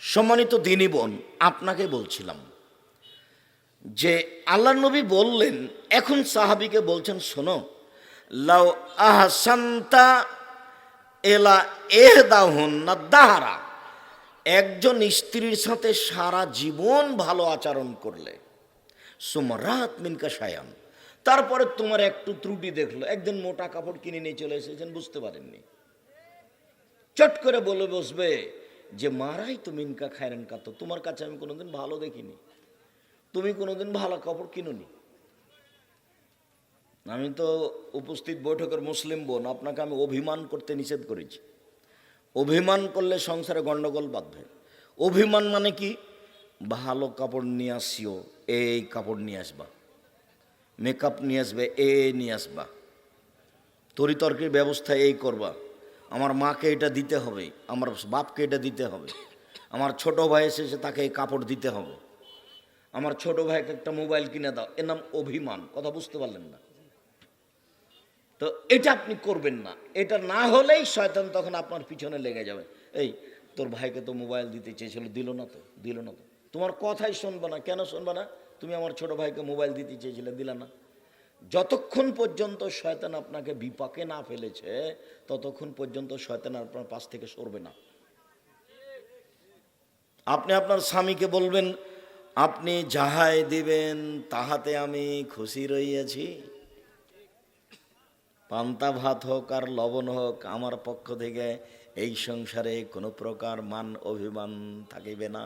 সম্মানিত দিনী বোন, আপনাকে বলছিলাম যে আল্লাহ নবী বললেন, এখন সাহাবিকে বলছেন, শোনো, লাউ আহসান্তা এলা এহদাহুন না দাহারা, একজন স্ত্রীর সাথে সারা জীবন ভালো আচরণ করলে সুমরাত মিনকা সায়ান তারপরে তোমার একটু ত্রুটি দেখল, একদিন মোটা কাপড় কিনে নিয়ে চলে এসেছেন, বুঝতে পারেননি। চট করে বলে বসবে। যে মারাই তো মিনকা খায়রেন কাতো তোমার কাছে আমি কোনোদিন ভালো দেখিনি। তুমি কোনোদিন ভালো কাপড় কিনুনি। আমি তো উপস্থিত বৈঠকের মুসলিম বোন, আপনাকে আমি অভিমান করতে নিষেধ করেছি। অভিমান করলে সংসারে গণ্ডগোল বাঁধবে। অভিমান মানে কি? ভালো কাপড় নিয়ে আসিও, এই কাপড় নিয়ে আসবা। মেকআপ নিয়ে আসবে এ নিয়ে আসবা। তরিতর্কের ব্যবস্থা এই করবা। আমার মাকে এটা দিতে হবে, আমার বাপকে এটা দিতে হবে, আমার ছোট ভাই এসেছে তাকে এই কাপড় দিতে হবে। আমার ছোট ভাইকে একটা মোবাইল কিনে দাও, এর নাম অভিমান, কথা বুঝতে পারলেন না। তো এটা আপনি করবেন না, এটা না হলেই শয়তান তখন আপনার পিছনে লেগে যাবে। এই, তোর ভাইকে তো মোবাইল দিতে চেয়েছিল, দিল না তো, দিল না তো। তোমার কথাই শুনবে না, কেন শুনবে না? তুমি আমার ছোট ভাইকে মোবাইল দিতে চেয়েছিলে, দিলা না। যতক্ষণ পর্যন্ত শয়তান আপনাকে বিপাকে না ফেলেছে, ততক্ষণ পর্যন্ত শয়তান আপনার পাশ থেকে সরবে না। আপনি আপনার স্বামীকে বলবেন, আপনি যাহাই দিবেন, তাহাতে আমি খুশি রইয়াছি। পান্তা ভাত হোক আর লবণ হোক, আমার পক্ষ থেকে এই সংসারে কোনো প্রকার মান অভিমান থাকিবে না।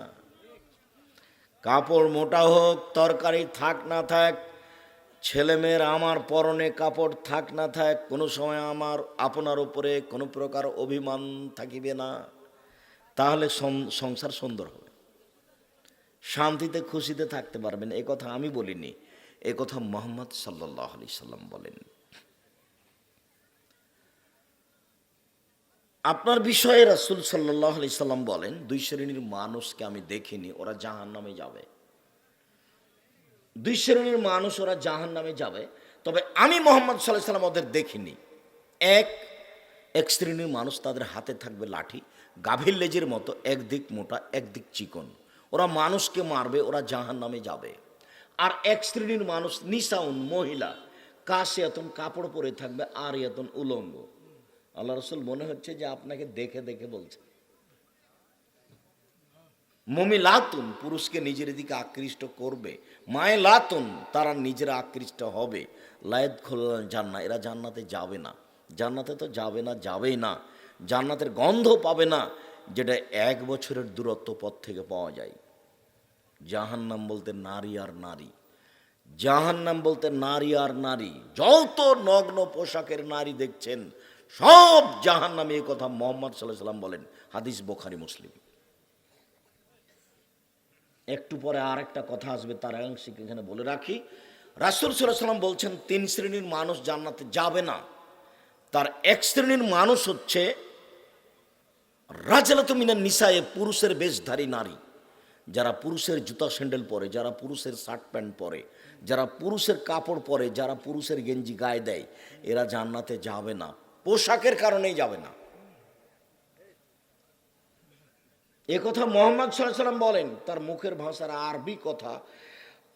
কাপড় মোটা হোক, তরকারি থাক না থাক ছেলেমেয়ের আমার পরনে কাপড় থাক না থাক, কোনো সময় আমার আপনার উপরে কোনো প্রকার অভিমান থাকিবে না। তাহলে সংসার সুন্দর হবে। শান্তিতে, খুশিতে থাকতে পারবেন। এ কথা আমি বলিনি। এ কথা মোহাম্মদ সাল্লাহ আলি সাল্লাম বলেন। আপনার বিষয়ে রাসুল সাল্লাহ আলি সাল্লাম বলেন, দুই শ্রেণির মানুষকে আমি দেখিনি, ওরা জাহান নামে যাবে। দুই শ্রেণির মানুষ ওরা জাহান নামে যাবে। তবে আমি মোহাম্মদ সাল্লাহ সাল্লাম ওদের দেখিনি। এক এক শ্রেণির মানুষ তাদের হাতে থাকবে লাঠি, গাভীর লেজের মতো, একদিক মোটা, একদিক চিকন। ওরা মানুষকে মারবে, ওরা জাহান নামে যাবে। আর এক শ্রেণির মানুষ নিশাউন মহিলা কাশে এতন কাপড় পরে থাকবে আর এতন উলঙ্গ। আল্লাহ রসুল মনে হচ্ছে যে আপনাকে দেখে দেখে বলছে। মমি লাতুন, পুরুষকে নিজের দিকে আকৃষ্ট করবে। মায়ে লাতুন, তারা নিজেরা আকৃষ্ট হবে। লায়েদ খোলা জান্না এরা জান্নাতে যাবে না। জান্নাতে তো যাবে না, যাবেই না। জান্নাতের গন্ধ পাবে না, যেটা এক বছরের দূরত্ব পথ থেকে পাওয়া যায়। জাহান্নাম বলতে নারী আর নারী। জাহান্নাম বলতে নারী আর নারী। যত নগ্ন পোশাকের নারী দেখছেন, সব জাহান্নামে এই কথা মোহাম্মদ সাল্লাহ সাল্লাম বলেন। হাদিস বোখারি, মুসলিম। একটু পরে আর একটা কথা আসবে, তার আংশিক এখানে বলে রাখি। রাসুল সাল্লাম বলছেন, তিন শ্রেণির মানুষ জান্নাতে যাবে না। তার এক শ্রেণির মানুষ হচ্ছে রাজালাত মিনার পুরুষের বেশধারী নারী। যারা পুরুষের জুতা স্যান্ডেল পরে, যারা পুরুষের শার্ট প্যান্ট পরে, যারা পুরুষের কাপড় পরে, যারা পুরুষের গেঞ্জি গায়ে দেয়, এরা জান্নাতে যাবে না। পোশাকের কারণেই যাবে না। এ কথা মোহাম্মদ সাল্লাম বলেন, তার মুখের ভাষার আরবি কথা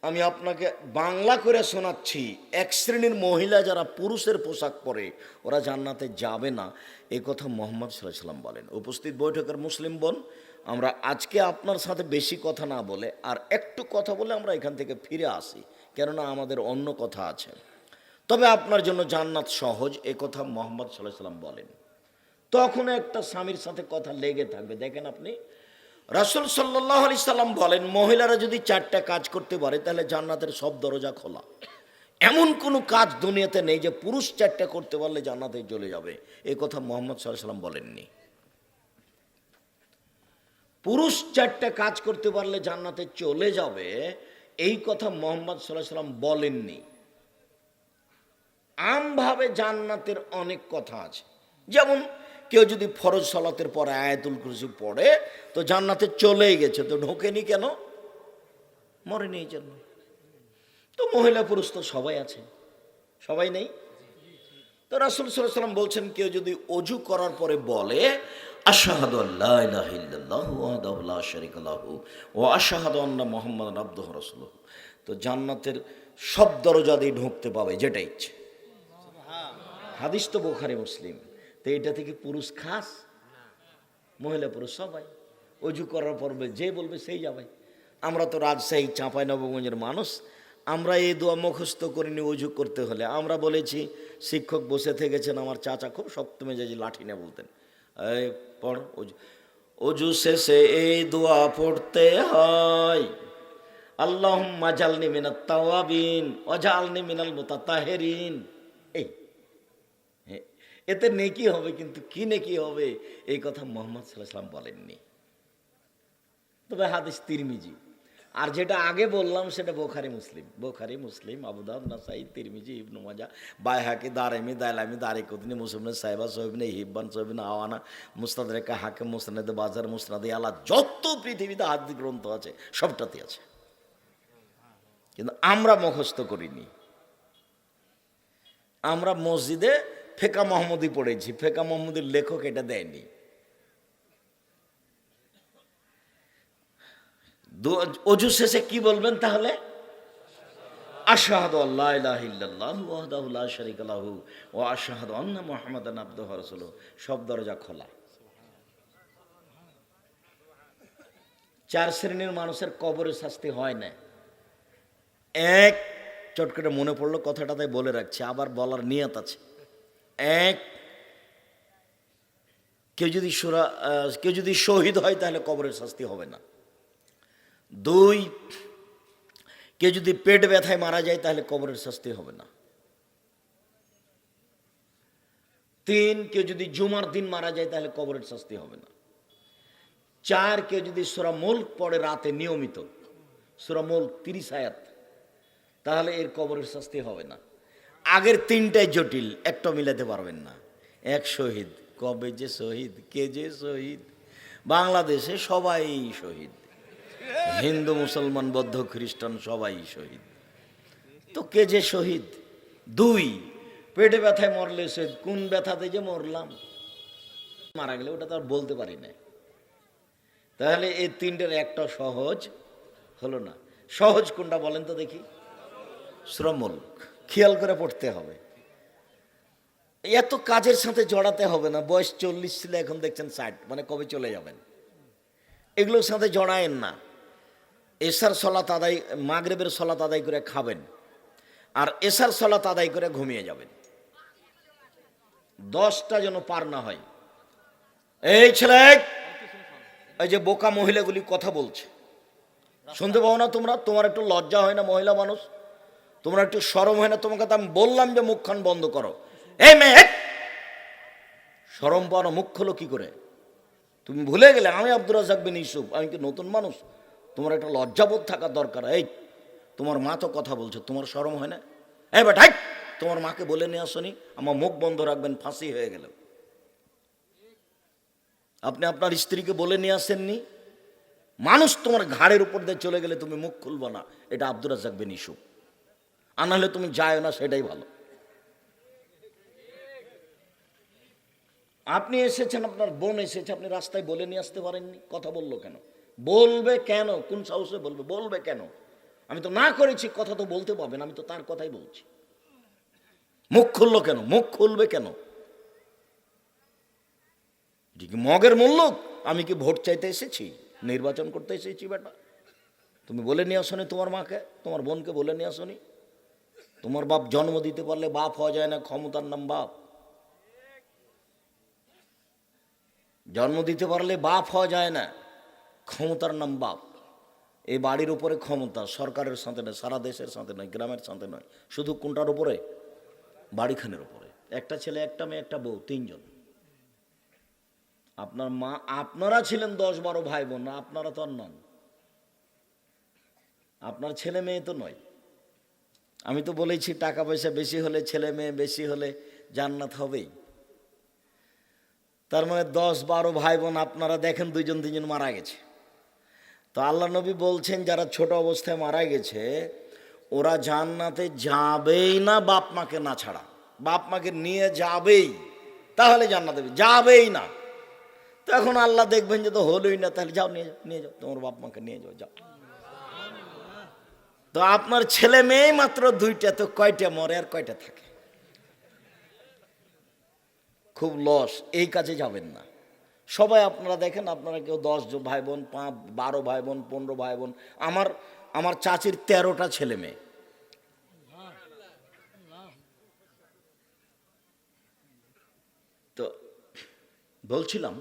আমি আপনাকে বাংলা করে শোনাচ্ছি। এক শ্রেণির মহিলা যারা পুরুষের পোশাক পরে, ওরা জান্নাতে যাবে না। এ কথা মোহাম্মদ সাল্লাম বলেন। উপস্থিত বৈঠকের মুসলিম বোন, আমরা আজকে আপনার সাথে বেশি কথা না বলে, আর একটু কথা বলে আমরা এখান থেকে ফিরে আসি, কেননা আমাদের অন্য কথা আছে। তবে আপনার জন্য জান্নাত সহজ, এ কথা মোহাম্মদ সাল্লাহ সাল্লাম বলেন। তখন একটা স্বামীর সাথে কথা লেগে থাকবে। দেখেন আপনি রাসুল সাল্লাহ আলি সাল্লাম বলেন, মহিলারা যদি চারটা কাজ করতে পারে, তাহলে জান্নাতের সব দরজা খোলা। এমন কোনো কাজ দুনিয়াতে নেই যে পুরুষ চারটা করতে পারলে জান্নাতে চলে যাবে। এ কথা মোহাম্মদ সাল্লাহ সাল্লাম বলেননি। পুরুষ চারটা কাজ করতে পারলে জান্নাতে চলে যাবে, এই কথা মোহাম্মদ সাল্লাহ সাল্লাম বলেননি। আমভাবে জান্নাতের অনেক কথা আছে। যেমন কেউ যদি ফরজ সলাতের পরে আয়াতুল কুরসি পড়ে, তো জান্নাতে চলেই গেছে। তো ঢোকেনি কেন? মরেনি এই জন্য। তো মহিলা পুরুষ তো সবাই আছে। সবাই নেই? তো রাসুল সাল্লাম বলছেন, কেউ যদি অজু করার পরে বলে, আশাহাদু ওয়া আশহাদু আন্না মুহাম্মাদান আবদুহু তো জান্নাতের সব দরজা দিয়ে ঢুকতে পাবে যেটা ইচ্ছে। হাদিস তো বোখারি, মুসলিম। তো এটা থেকে পুরুষ খাস, মহিলা পুরুষ সবাই। অজু করার পর্বে যে বলবে সেই যাবে। আমরা তো রাজশাহী চাঁপাই নবগঞ্জের মানুষ, আমরা এই দোয়া মুখস্থ করিনি অজু করতে হলে। আমরা বলেছি, শিক্ষক বসে থেকেছেন, আমার চাচা খুব শক্ত মেজাজি লাঠি না বলতেন, এই পড় অজু। অজু শেষে এই দোয়া পড়তে হয়। আল্লাহ মাজালনি মিনাত তাওয়াবিন অজালনি মিনাল মুতাতাহেরিন। এই এতে নেকি হবে, কিন্তু কি নেকি হবে, এই কথা মোহাম্মদ সাল্লাহ সাল্লাম বলেননি। তবে হাদিস তিরমিজি। আর যেটা আগে বললাম, সেটা বোখারি মুসলিম। বোখারি মুসলিম আবুদাব নাসাই, তিরমিজি, ইবনু মাজা, বাইহাকি দারেমি দাইলামি দারে কুদনি মুসলিম সাহেবা সোহেবিনে হিব্বান সোহেবিন আওয়ানা, মুস্তাদ রেখা হাকে মুসনাদে বাজার, মুসনাদে আলা যত পৃথিবীতে হাদিস গ্রন্থ আছে, সবটাতে আছে। কিন্তু আমরা মুখস্থ করিনি। আমরা মসজিদে ফেকা মোহাম্মদী পড়েছি, ফেকা মোহাম্মদের লেখক এটা দেয়নি। অজু শেষে কি বলবেন তাহলে? লাহু সব দরজা খোলা। চার শ্রেণির মানুষের কবরে শাস্তি হয় না। এক, চট করে মনে পড়ল কথাটা তাই বলে রাখছি, আবার বলার নিয়ত আছে। এক। কেউ যদি সুরা কেউ যদি শহীদ হয়, তাহলে কবরের শাস্তি হবে না। দুই, কেউ যদি পেট ব্যথায় মারা যায়, তাহলে কবরের শাস্তি হবে না। তিন, কেউ যদি জুমার দিন মারা যায়, তাহলে কবরের শাস্তি হবে না। চার, কেউ যদি সুরা মুল্ক পড়ে রাতে নিয়মিত, সুরা মুল্ক তিরিশ আয়াত, তাহলে এর কবরের শাস্তি হবে না। আগের তিনটাই জটিল, একটা মিলাতে পারবেন না। এক শহীদ, কবে যে শহীদ, কে যে শহীদ? বাংলাদেশে সবাই শহীদ। হিন্দু, মুসলমান, বৌদ্ধ, খ্রিস্টান সবাই শহীদ। তো কে যে শহীদ? দুই, পেটে ব্যথায় মরলে শহীদ কোন ব্যথাতে যে মরলাম? মারা গেলে ওটা তো আর বলতে পারি না তাহলে এই তিনটের একটা সহজ হলো না। সহজ কোনটা বলেন তো দেখি। শ্রমল খেয়াল করে পড়তে হবে। এত কাজের সাথে জড়াতে হবে না, বয়স চল্লিশ ছিল, এখন দেখছেন ষাট মানে কবে চলে যাবেন? এগুলোর সাথে জড়ায়েন না। এসার সলাত আদায়, মাগরেবের সলাত আদায় করে খাবেন, আর এসার সলাত আদায় করে ঘুমিয়ে যাবেন। দশটা যেন পার না হয়। এই ছেলে, এই যে বোকা মহিলাগুলি কথা বলছে। শুনতে পাও না তোমরা? তোমার একটু লজ্জা হয় না মহিলা মানুষ? তোমরা একটু সরম হয় না, তোমাকে তো আমি বললাম যে মুখখান বন্ধ করো। এই মেয়ে! সরম পাও না মুখ খোলো কি করে? তুমি ভুলে গেলে, আমি আব্দুর রাজাক বিন ইউসুফ, আমি কি নতুন মানুষ? তোমার একটা লজ্জাবোধ থাকা দরকার, এই, তোমার মা তো কথা বলছে, তোমার সরম হয় না? এই বেটা হেট! তোমার মাকে বলে নিয়ে আসনি, আমার মুখ বন্ধ রাখবেন, ফাঁসি হয়ে গেল। আপনি আপনার স্ত্রীকে বলে নিয়ে আসেননি? মানুষ তোমার ঘাড়ের উপর দিয়ে চলে গেলে তুমি মুখ খুলবো না, এটা আব্দুর রাজাক বিন ইউসুফ। আর নাহলে তুমি যায় না, সেটাই ভালো। আপনি এসেছেন, আপনার বোন এসেছে, আপনি রাস্তায় বলে নিয়ে আসতে পারেননি, কথা বলল কেন? বলবে কেন? কোন সাহসে বলবে? বলবে কেন? আমি তো না করেছি, কথা তো বলতে পারবেন, আমি তো তার কথাই বলছি। মুখ খুললো কেন? মুখ খুলবে কেন? কি মগের মূল্য আমি কি ভোট চাইতে এসেছি? নির্বাচন করতে এসেছি বেটা তুমি বলে নিয়ে আসনি তোমার মাকে, তোমার বোনকে বলে নিয়ে আসনি। তোমার বাপ জন্ম দিতে পারলে বাপ হওয়া যায় না, ক্ষমতার নাম বাপ। জন্ম দিতে পারলে বাপ হওয়া যায় না, ক্ষমতার নাম বাপ। এই বাড়ির উপরে ক্ষমতা, সরকারের সাথে নয়, সারা দেশের সাথে নয়, গ্রামের সাথে নয়, শুধু কোনটার উপরে? বাড়িখানের উপরে। একটা ছেলে, একটা মেয়ে, একটা বউ, তিনজন। আপনার মা, আপনারা ছিলেন দশ বারো ভাই বোন, আপনারা তো আর নন। আপনার ছেলে মেয়ে তো নয়। আমি তো বলেছি টাকা পয়সা বেশি হলে ছেলে মেয়ে বেশি হলে জান্নাত হবেই। তার মানে দশ বারো ভাই বোন আপনারা দেখেন, দুইজন তিনজন মারা গেছে। তো আল্লাহ নবী বলছেন, যারা ছোট অবস্থায় মারা গেছে, ওরা জান্নাতে যাবেই না, বাপ মাকে না ছাড়া। বাপ মাকে নিয়ে যাবেই, তাহলে জান্নাত যাবেই না। তো এখন আল্লাহ দেখবেন যে তো হলোই না, তাহলে যাও, নিয়ে যাও নিয়ে যাও। তোমার বাপ মাকে নিয়ে যাও যাও। তো আপনার ছেলে মেয়ে মাত্র দুইটা, তো কয়টা মরে আর কয়টা থাকে? খুব লস এই কাজে যাবেন না। সবাই আপনারা দেখেন, আপনারা কেউ দশ ভাই বোন পাঁচ, বারো ভাই বোন পনেরো ভাই বোন আমার আমার চাচির তেরোটা ছেলে মেয়ে। তো বলছিলাম,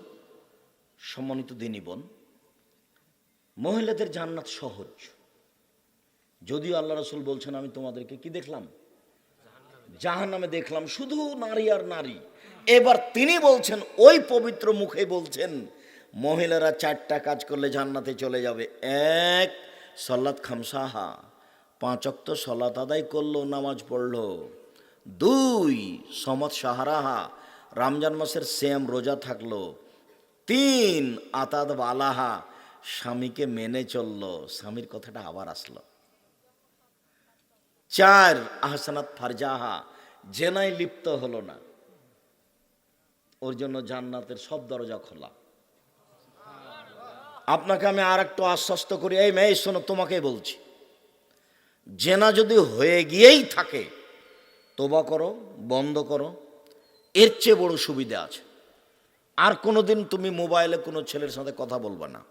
সম্মানিত দিনী বোন, মহিলাদের জান্নাত সহজ। যদিও আল্লাহ রসুল বলছেন, আমি তোমাদেরকে কি দেখলাম? জাহান নামে দেখলাম শুধু নারী আর নারী। এবার তিনি বলছেন, ওই পবিত্র মুখে বলছেন, মহিলারা চারটা কাজ করলে জান্নাতে চলে যাবে। এক সল্লাত খামসাহা। পাঁচ অক্ত সলাত আদায় করল, নামাজ পড়ল। দুই সমত সাহারাহা। রমজান মাসের শ্যাম রোজা থাকল। তিন, আতাদ বালাহা। স্বামীকে মেনে চলল। স্বামীর কথাটা আবার আসলো। চার আহসানাত ফারজাহা, জেনায় লিপ্ত হলো না। ওর জন্য জান্নাতের সব দরজা খোলা। আপনাকে আমি আর একটু আশ্বস্ত করি, এই মেয়ে শোনো তোমাকে বলছি। জেনা যদি হয়ে গিয়েই থাকে, তোবা করো, বন্ধ করো, এর চেয়ে বড় সুবিধা আছে। আর কোনোদিন তুমি মোবাইলে কোনো ছেলের সাথে কথা বলবে না।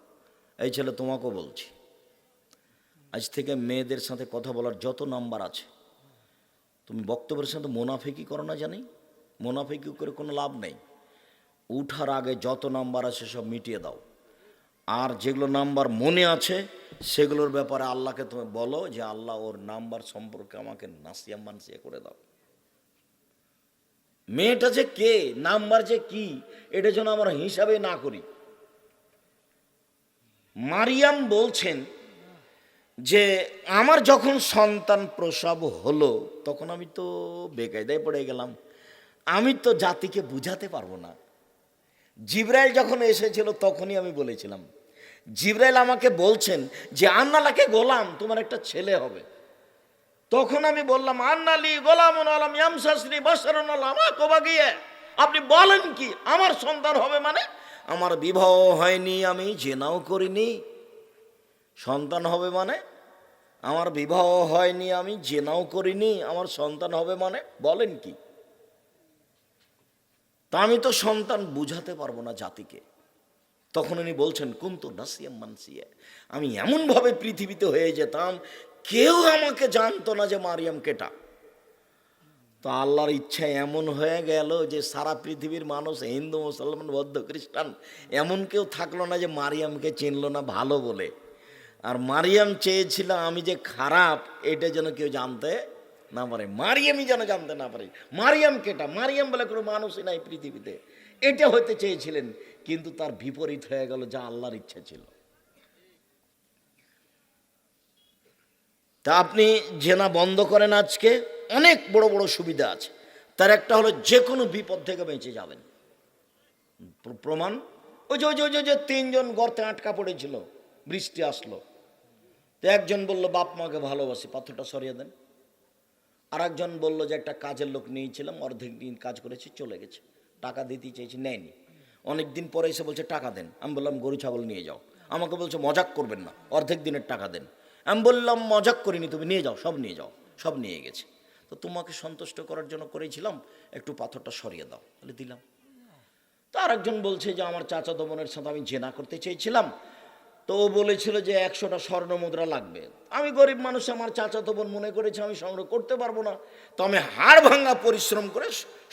এই ছেলে তোমাকেও বলছি। আজ থেকে মেয়েদের সাথে কথা বলার যত নাম্বার আছে, তুমি বক্তব্যের সাথে মোনাফিকি করো না জানি, মোনাফিকি করে কোনো লাভ নেই। উঠার আগে যত নাম্বার আছে সব মিটিয়ে দাও। আর যেগুলো নাম্বার মনে আছে, সেগুলোর ব্যাপারে আল্লাহকে তুমি বলো যে আল্লাহ ওর নাম্বার সম্পর্কে আমাকে নাসিয়া মানসিয়া করে দাও। মেয়েটা যে কে, নাম্বার যে কি, এটা যেন আমরা হিসাবে না করি। মারিয়াম বলছেন যে আমার যখন সন্তান প্রসব হলো, তখন আমি তো বেকায়দায় পড়ে গেলাম। আমি তো জাতিকে বুঝাতে পারব না। জিব্রাইল যখন এসেছিল, তখনই আমি বলেছিলাম, জিব্রাইল আমাকে বলছেন যে, আন্নালাকে গোলাম, তোমার একটা ছেলে হবে। তখন আমি বললাম, আন্নালি গোলাম আলম আলম কোবা গিয়ে। আপনি বলেন কি, আমার সন্তান হবে মানে? আমার বিবাহ হয়নি, আমি জেনাও করিনি। সন্তান হবে মানে? আমার বিবাহ হয়নি, আমি জেনাও করিনি, আমার সন্তান হবে মানে? বলেন কি? তা আমি তো সন্তান বুঝাতে পারব না জাতিকে। তখন উনি বলছেন, কুন্তু নাসিয়াম মানসিয়া? আমি এমনভাবে পৃথিবীতে হয়ে যেতাম, কেউ আমাকে জানতো না যে মারিয়াম কেটা। তো আল্লাহর ইচ্ছা এমন হয়ে গেল যে সারা পৃথিবীর মানুষ, হিন্দু, মুসলমান, বৌদ্ধ, খ্রিস্টান, এমন কেউ থাকল না যে মারিয়ামকে চিনলো না ভালো বলে। আর মারিয়াম চেয়েছিল আমি যে খারাপ, এটা যেন কেউ জানতে না পারে। মারিয়ামই যেন জানতে না পারে। মারিয়াম কেটা? মারিয়াম বলে কোনো মানুষই নাই পৃথিবীতে। এটা হতে চেয়েছিলেন, কিন্তু তার বিপরীত হয়ে গেল যা আল্লাহর ইচ্ছা ছিল। তা আপনি জেনা বন্ধ করেন আজকে। অনেক বড় বড় সুবিধা আছে। তার একটা হলো যে কোনো বিপদ থেকে বেঁচে যাবেন। প্র- প্রমাণ? ওই যে- ওই যে তিনজন গর্তে আটকা পড়েছিল, বৃষ্টি আসলো। তো একজন বলল, বাপ মাকে ভালোবাসি, পাথরটা সরিয়ে দেন। আর একজন বলল যে, একটা কাজের লোক নিয়েছিলাম, অর্ধেক দিন কাজ করেছি, চলে গেছে। টাকা দিতে চেয়েছি নেয়নি। অনেক দিন পরে এসে বলছে, টাকা দেন। আমি বললাম, গরু, ছাগল নিয়ে যাও। আমাকে বলছে, মজাক করবেন না, অর্ধেক দিনের টাকা দেন। আমি বললাম, মজাক করিনি, তুমি নিয়ে যাও, সব নিয়ে যাও, সব নিয়ে গেছে। তো তোমাকে সন্তুষ্ট করার জন্য করেছিলাম, একটু পাথরটা সরিয়ে দাও, তাহলে দিলাম। তো আরেকজন বলছে যে, আমার চাচা দমনের সাথে আমি জেনা করতে চেয়েছিলাম তো ও বলেছিল যে একশোটা স্বর্ণ মুদ্রা লাগবে। আমি গরিব মানুষ, আমার চাচাতো বোন মনে করেছে আমি সংগ্রহ করতে পারব না। তো আমি হাড় ভাঙা পরিশ্রম করে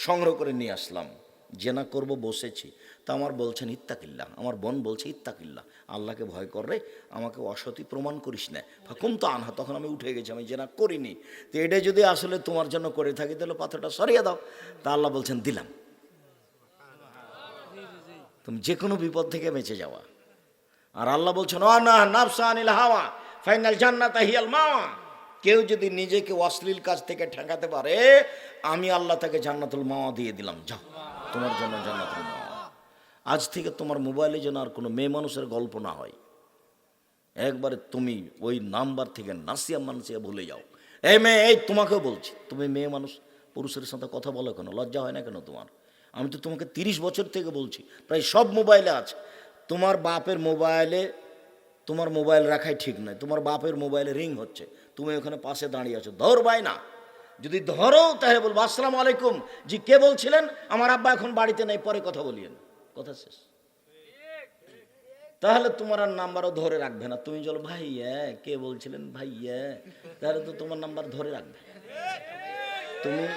সংগ্রহ করে নিয়ে আসলাম। জেনা করব বসেছি। তা আমার বলছেন ইত্তাকিল্লা আমার বোন বলছে ইত্তাকিল্লা আল্লাহকে ভয় করে আমাকে অসতি প্রমাণ করিস না। ফাকুম তো আনহা, তখন আমি উঠে গেছি, আমি জেনা করিনি। তো এটা যদি আসলে তোমার জন্য করে থাকি, তাহলে পাথরটা সরিয়ে দাও। তা আল্লাহ বলছেন, দিলাম। তুমি যে কোনো বিপদ থেকে বেঁচে যাওয়া। আর আল্লাহ বলছেন, ও না, নাফসা আনিল হাওয়া, ফাইনাল জান্নাত হিয়াল মাওয়া। কেউ যদি নিজেকে অশ্লীল কাজ থেকে ঠেকাতে পারে, আমি আল্লাহ তাকে জান্নাতুল মাওয়া দিয়ে দিলাম। যাও, তোমার জন্য জান্নাতুল মাওয়া। আজ থেকে তোমার মোবাইলে যেন আর কোনো মেয়ে মানুষের গল্প না হয়। একবারে তুমি ওই নাম্বার থেকে নাসিয়া মানসিয়া ভুলে যাও। এই মেয়ে, এই তোমাকেও বলছি, তুমি মেয়ে মানুষ, পুরুষের সাথে কথা বলো কেন? লজ্জা হয় না কেন তোমার? আমি তো তোমাকে তিরিশ বছর থেকে বলছি, প্রায় সব মোবাইলে আছে। তোমার বাপের মোবাইলে, তোমার মোবাইল রাখাই ঠিক নয়। তোমার বাপের মোবাইলে রিং হচ্ছে। তুমি ওখানে পাশে দাঁড়িয়ে আছো। ধর ধরবাই না। যদি ধরো, তাহলে বলব, আসসালামু আলাইকুম। জি, কে বলছিলেন? আমার আব্বা এখন বাড়িতে নেই, পরে কথা বলিয়েন। কথা শেষ। তাহলে তোমার আর নাম্বারও ধরে রাখবে না। তুমি চলো, ভাইয়া, কে বলছিলেন? ভাইয়া। তাহলে তো তোমার নাম্বার ধরে রাখবে। তুমি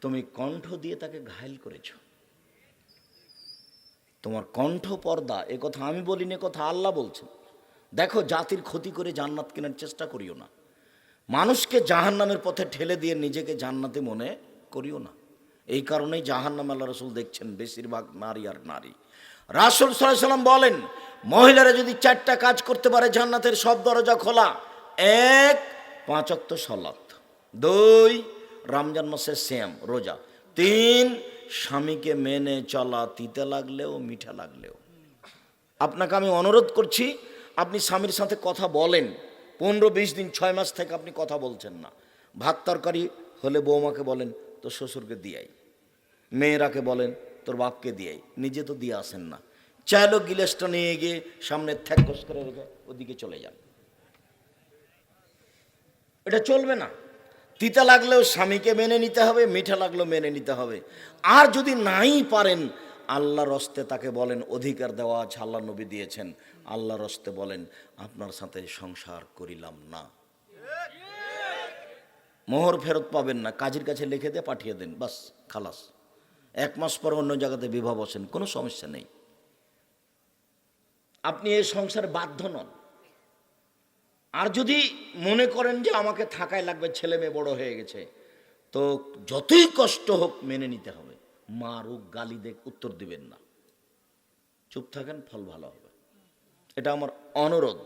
তুমি কণ্ঠ দিয়ে তাকে ঘায়ল করেছ। তোমার কণ্ঠ পর্দা, এ কথা আমি বলিনি, এ কথা আল্লাহ বলছেন। দেখো, জাতির ক্ষতি করে জান্নাত কেনার চেষ্টা করিও না। মানুষকে জাহান্নামের পথে ঠেলে দিয়ে নিজেকে জান্নাতে মনে করিও না। এই কারণেই জাহান্নাম আল্লাহ রসুল দেখছেন, বেশিরভাগ নারী আর নারী। রাসুল সাল্লাম বলেন, মহিলারা যদি চারটা কাজ করতে পারে, জান্নাতের সব দরজা খোলা। এক পাঁচক্ত সলাত। দুই, রমজান মাসের শ্যাম রোজা। তিন স্বামীকে মেনে চলা তিতে লাগলেও মিঠা লাগলেও। আপনাকে আমি অনুরোধ করছি, আপনি স্বামীর সাথে কথা বলেন। পনেরো বিশ দিন ছয় মাস থেকে আপনি কথা বলছেন না। ভাত তরকারি হলে বৌমাকে বলেন, তোর শ্বশুরকে দিয়াই। মেয়েরাকে বলেন, তোর বাপকে দিয়াই। নিজে তো দিয়ে আসেন না। চাইলো গিলেসটা নিয়ে গিয়ে সামনে থ্যাকস করে রেখে ওদিকে চলে যান। এটা চলবে না। তিতা লাগলেও স্বামীকে মেনে নিতে হবে, মিঠা লাগলেও মেনে নিতে হবে। আর যদি নাই পারেন, আল্লাহর রস্তে তাকে বলেন, অধিকার দেওয়া আছে, আল্লাহ নবী দিয়েছেন। আল্লাহর রস্তে বলেন, আপনার সাথে সংসার করিলাম না। মোহর ফেরত পাবেন না, কাজের কাছে লিখে দিয়ে পাঠিয়ে দেন, বাস, খালাস। এক মাস পর অন্য জায়গাতে বিবাহ বসেন, কোনো সমস্যা নেই। আপনি এই সংসারে বাধ্য নন। আর যদি মনে করেন যে আমাকে থাকায় লাগবে, ছেলে মেয়ে বড় হয়ে গেছে, তো যতই কষ্ট হোক মেনে নিতে হবে। মারুক গালি দেখ, উত্তর দিবেন না। চুপ থাকেন, ফল ভালো হবে। এটা আমার অনুরোধ।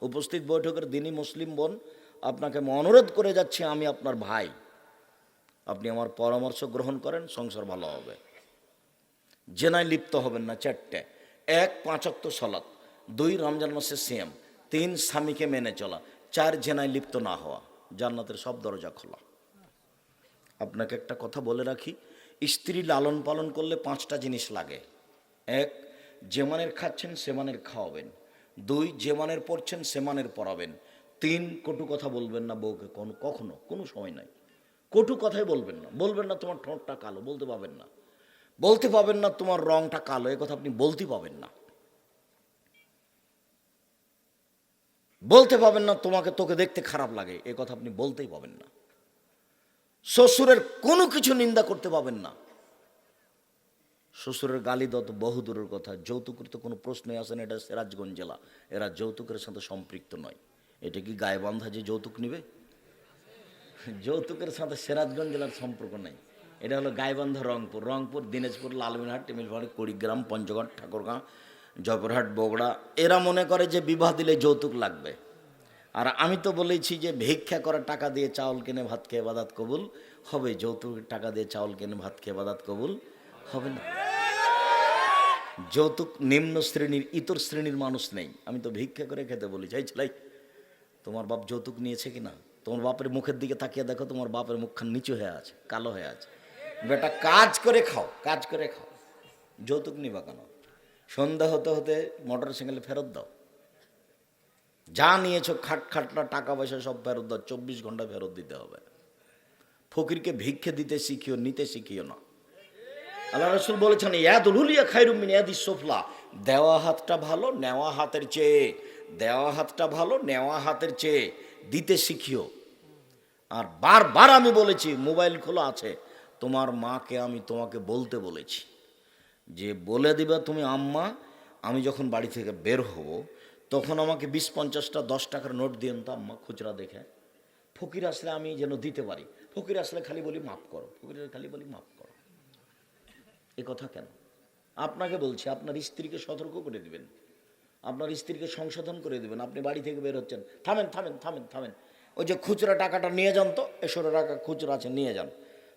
উপস্থিত বৈঠকের দিনই মুসলিম বোন, আপনাকে অনুরোধ করে যাচ্ছি, আমি আপনার ভাই। আপনি আমার পরামর্শ গ্রহণ করেন, সংসার ভালো হবে। জেনায় লিপ্ত হবেন না, চারটে। এক পাঁচক্ত সলাৎ দুই, রমজান মাসে সিএম তিন স্বামীকে মেনে চলা, চার জেনায় লিপ্ত না হওয়া, জান্নাতের সব দরজা খোলা। আপনাকে একটা কথা বলে রাখি, স্ত্রী লালন পালন করলে পাঁচটা জিনিস লাগে। এক, যে মানের খাচ্ছেন সে মানের খাওয়াবেন। দুই, যে মানের পড়ছেন সে মানের পড়াবেন তিন, কটু কথা বলবেন না বউকে কোনো, কখনো, কোনো সময় নাই। কটু কথাই বলবেন না। বলবেন না তোমার ঠোঁটটা কালো, বলতে পাবেন না। বলতে পাবেন না তোমার রংটা কালো, এ কথা আপনি বলতে পাবেন না। বলতে পাবেন না, তোমাকে, তোকে দেখতে খারাপ লাগে। এ কথা আপনি বলতেই পাবেন না। শ্বশুরের কোনো কিছু নিন্দা করতে পাবেন না। শ্বশুরের গালি দত বহু দূরের কথা। যৌতুকের তো কোনো প্রশ্নই আসে না, এটা সিরাজগঞ্জ জেলা। এরা যৌতুকের সাথে সম্পৃক্ত নয়। এটা কি গায়েবান্ধা যে যৌতুক নিবে? যৌতুকের সাথে সিরাজগঞ্জ জেলার সম্পর্ক নেই। এটা হলো গাইবান্ধা রংপুর। রংপুর, দিনাজপুর, লালমিনহাট টিমিলবাড়ি কুড়িগ্রাম, পঞ্চগড়, ঠাকুরগাঁ জয়পুরহাট বগড়া, এরা মনে করে যে বিবাহ দিলে যৌতুক লাগবে। আর আমি তো বলেছি যে ভিক্ষা করা টাকা দিয়ে চাউল কিনে ভাত খেয়ে বাদাত কবুল হবে, যৌতুক টাকা দিয়ে চাউল কিনে ভাত খেয়ে বাদাত কবুল হবে না। যৌতুক নিম্ন শ্রেণির, ইতর শ্রেণির মানুষ নেই। আমি তো ভিক্ষা করে খেতে বলি চাই ছেলাই তোমার বাপ যৌতুক নিয়েছে কি না তোমার বাপের মুখের দিকে তাকিয়ে দেখো, তোমার বাপের মুখখান নিচু হয়ে আছে, কালো হয়ে আছে। বেটা, কাজ করে খাও, কাজ করে খাও। যৌতুক নিবা কেন? সন্ধ্যা হতে হতে মোটর সাইকেলে ফেরত দাও। যা নিয়েছো খাট খাটলা, টাকা পয়সা সব ফেরত দাও, চব্বিশ ঘণ্টা ফেরত দিতে হবে। ফকিরকে ভিক্ষে দিতে শিখিও, নিতে শিখিও না। আল্লাহ রসুল বলেছেন ইয়াদুলিয়া খাইরুমিন ইয়াদি সোফলা। দেওয়া হাতটা ভালো, নেওয়া হাতের চেয়ে। দেওয়া হাতটা ভালো, নেওয়া হাতের চেয়ে। দিতে শিখিও। আর বারবার আমি বলেছি, মোবাইল খোলা আছে। তোমার মাকে আমি তোমাকে বলতে বলেছি। যে বলে দিবা তুমি আম্মা, আমি যখন বাড়ি থেকে বের হব, তখন আমাকে বিশ পঞ্চাশটা, দশ টাকার নোট দিয়েন তো আম্মা, খুচরা দেখে। ফকির আসলে আমি যেন দিতে পারি। ফকির আসলে খালি বলি, মাফ করো। ফকিরের খালি বলি, মাফ করো। এ কথা কেন? আপনাকে বলছি, আপনার স্ত্রীকে সতর্ক করে দিবেন। আপনার স্ত্রীকে সংশোধন করে দিবেন। আপনি বাড়ি থেকে বের হচ্ছেন। থামেন থামেন থামেন থামেন। ওই যে খুচরা টাকাটা নিয়ে যান তো, এসো টাকা খুচরা আছে, নিয়ে যান।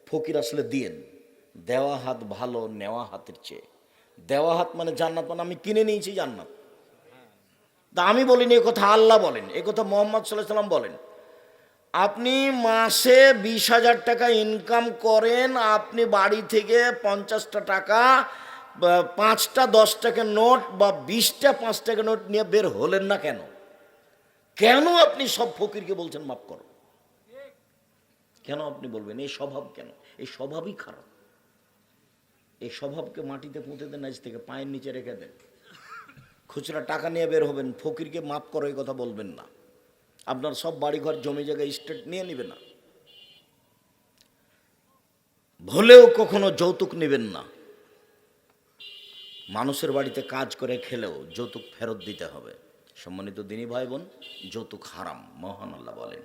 ফকির আসলে দিয়েন। দেওয়া হাত ভালো, নেওয়া হাতের চেয়ে। দেওয়া হাত মানে জান্নাত মানে আমি কিনে নিয়েছি জান্নাত। তা আমি বলিনি, এ কথা আল্লাহ বলেন, এ কথা মোহাম্মদ সাল্লাহ সাল্লাম বলেন। আপনি মাসে বিশ হাজার টাকা ইনকাম করেন, আপনি বাড়ি থেকে পঞ্চাশটা টাকা পাঁচটা দশ টাকা নোট, বা বিশটা পাঁচ টাকা নোট নিয়ে বের হলেন না কেন? কেন আপনি সব ফকিরকে বলছেন, মাফ করো? কেন আপনি বলবেন, এই স্বভাব কেন? এই স্বভাবই খারাপ। এই স্বভাবকে মাটিতে পুঁতে দেন আজ থেকে পায়ের নিচে রেখে দেন। খুচরা টাকা নিয়ে বের হবেন, ফকিরকে মাফ করো, এই কথা বলবেন না। আপনার সব বাড়িঘর, জমি জায়গা স্টেট নিয়ে নেবে না। ভুলেও কখনো যৌতুক নেবেন না। মানুষের বাড়িতে কাজ করে খেলেও যৌতুক ফেরত দিতে হবে। সম্মানিত দিনী ভাই বোন, যৌতুক হারাম, মহান আল্লাহ বলেন।